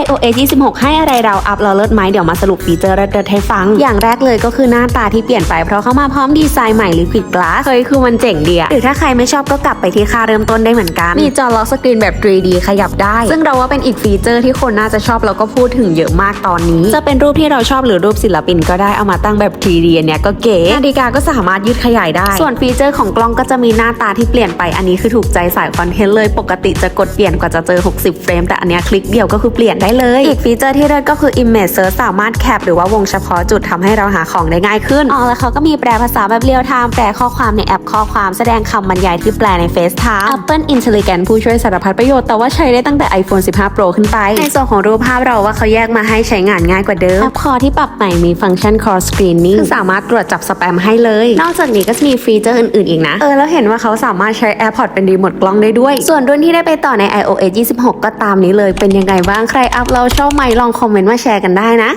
iOS 26 ให้อะไรเราอัพเราเลิศไหมเดี๋ยวมาสรุปฟีเจอร์เลิศๆให้ฟัง อย่างแรกเลยก็คือหน้าตาที่เปลี่ยนไปเพราะเขามาพร้อมดีไซน์ใหม่ Liquid Glass เฮ้ยคือมันเจ๋งดีอะหรือถ้าใครไม่ชอบก็กลับไปที่ค่าเริ่มต้นได้เหมือนกัน มีจอล็อกสกรีนแบบ 3D ขยับได้ ซึ่งเราว่าเป็นอีกฟีเจอร์ที่คนน่าจะชอบแล้วก็พูดถึงเยอะมากตอนนี้ จะเป็นรูปที่เราชอบหรือรูปศิลปินก็ได้เอามาตั้งแบบ 3D อันเนี้ยก็เก๋นาฬิกาก็สามารถยืดขยายได้ ส่วนฟีเจอร์ของกล้องก็จะมีหน้าตาที่เปลี่ยนไปอันนี้คือถูกใจสายคอนเทนต์เลยปกติจะกดเปลี่ยนกว่าจะเจอ 60 เฟรมแต่อันเนี้ยคลิกเดียวก็คือเปลี่ยนได้เลย อีกฟีเจอร์ที่เลิศก็คือ Image Search สามารถแคปหรือว่าวงเฉพาะจุดทำให้เราหาของได้ง่ายขึ้นอ๋อแล้วเขาก็มีแปลภาษาแบบเรียลไทม์แปลข้อความในแอปข้อความแสดงคำบรรยายที่แปลใน FaceTime Apple Intelligent ผู้ช่วยสารพัดประโยชน์แต่ว่าใช้ได้ตั้งแต่ iPhone 15 Pro ขึ้นไป ในส่วนของรูปภาพเราว่าเขาแยกมาให้ใช้งานง่ายกว่าเดิมแอปคอที่ปรับใหม่มีฟังก์ชัน Cross Screening คือสามารถตรวจจับสแปมให้เลย นอกจากนี้ก็จะมีฟีเจอร์อื่นๆอีกนะ เออ แล้วเห็นว่าเขาสามารถใช้ AirPods เป็นรีโมทกล้องได้ด้วย ส่วนรุ่นที่ได้ไปต่อใน iOS 26 ก็ตามนี้เลย เป็นยังไงบ้างใครอัพเราชอบไหมลองคอมเมนต์มาแชร์กันได้นะ